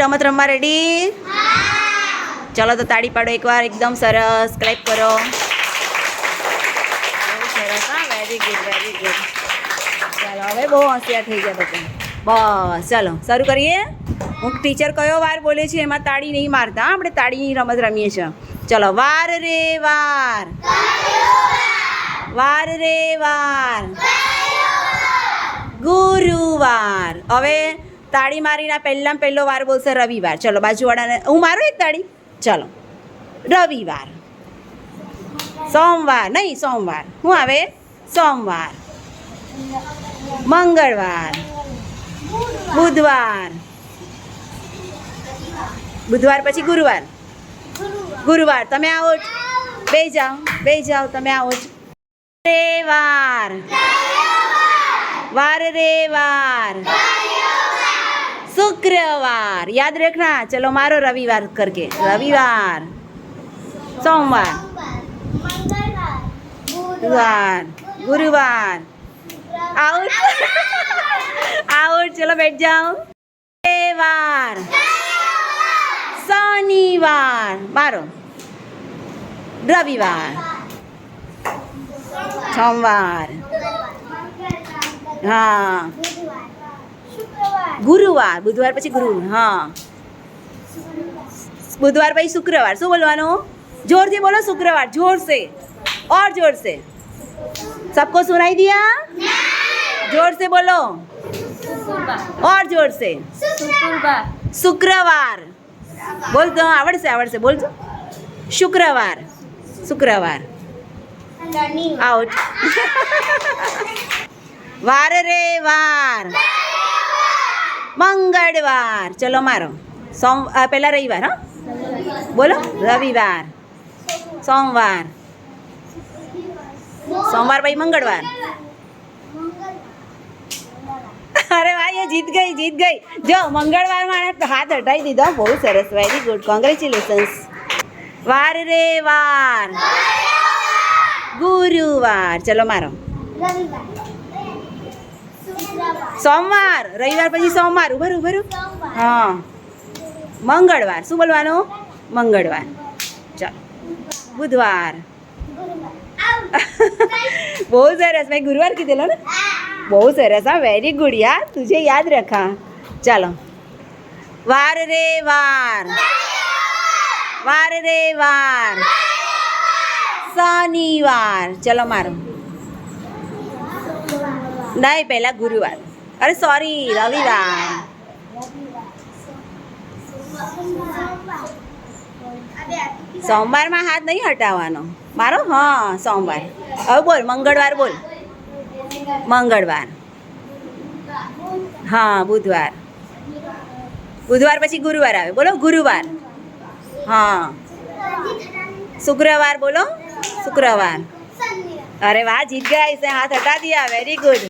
રમત રમવા રેડી ચલો તો તાળી પાડો એકવાર એકદમ સરસ. ક્લેપ કરો. બહુ સરસ હા વેરી ગુડ વેરી ગુડ ચાલો હવે બહુ હોશિયાર થઈ ગયા બધા. બસ ચાલો. શરૂ કરીએ? હું ટીચર કયો વાર બોલે છે એમાં તાળી નહીં મારતા આપણે તાળીની રમત રમીએ છીએ. ચલો વાર રે વાર. વાર રે વાર. ગુરુવાર. હવે તાળી મારીને પહેલાં પહેલો વાર બોલશે રવિવાર. ચલો, બાજુવાળાને હું મારું એક તાળી? ચલો. રવિવાર. સોમવાર. નહીં, સોમવાર. શું આવે? સોમવાર. મંગળવાર. બુધવાર. બુધવાર પછી ગુરુવાર. ગુરુવાર. તમે આવો જ. બે જાઓ. બે જાઓ, તમે આવો જ. રેવાર વાર રે વાર. શુક્રવાર. યાદ રાખના? ચલો મારો રવિવાર કરકે. રવિવાર. સોમવાર. બુધવાર. ગુરુવાર. આઉટ. આઉટ. ચલો બેઠ જાઓ. વાર શનિવાર. મારો. રવિવાર. સોમવાર. હા. ગુરુવાર બુધવાર પછી ગુરુ હા બુધવાર પછી શુક્રવાર શું બોલવાનું જોરથી બોલો શુક્રવાર જોર से और जोर से सबको सुनाई दिया जोर से बोलो और जोर से શુક્રવાર બોલતો આવડશે આવડશે બોલજો શુક્રવાર શુક્રવાર આઉટ વાર રે વાર મંગળવાર. ચલો મારો. સોમ પહેલાં રવિવાર, હા. બોલો. રવિવાર. સોમવાર. સોમવાર પછી મંગળવાર. અરે વાહ એ જીત ગઈ જીત ગઈ. જો મંગળવારમાં આને હાથ હટાવી દીધો. બહુ સરસ વેરી ગુડ કોંગ્રેચ્યુલેશન્સ વાર રે વાર. ગુરુવાર. ચલો મારો. સોમવાર. રવિવાર પછી સોમવાર. ઉભર ઉભર હા. મંગળવાર. શું બોલવાનું? મંગળવાર. ચાલો. બુધવાર. બહુ સરસ. મેં ગુરુવાર કીધેલો ને? બહુ સરસ. હા વેરી ગુડ યાર. તુજે યાદ રખા ચાલો. વાર રે વાર. વાર રે વાર. શનિવાર. ચલો મારો. નહીં પહેલાં ગુરુવાર અરે સોરી રવિવાર સોમવારમાં હાથ નહીં હટાવવાનો. મારો? હા, સોમવાર. હવે બોલ, મંગળવાર બોલ. મંગળવાર. હા, બુધવાર. બુધવાર પછી ગુરુવાર આવે. બોલો, ગુરુવાર. હા. શુક્રવાર બોલો. શુક્રવાર. અરે વાહ, જીત ગયા હાથ હટાવી દિયા વેરી ગુડ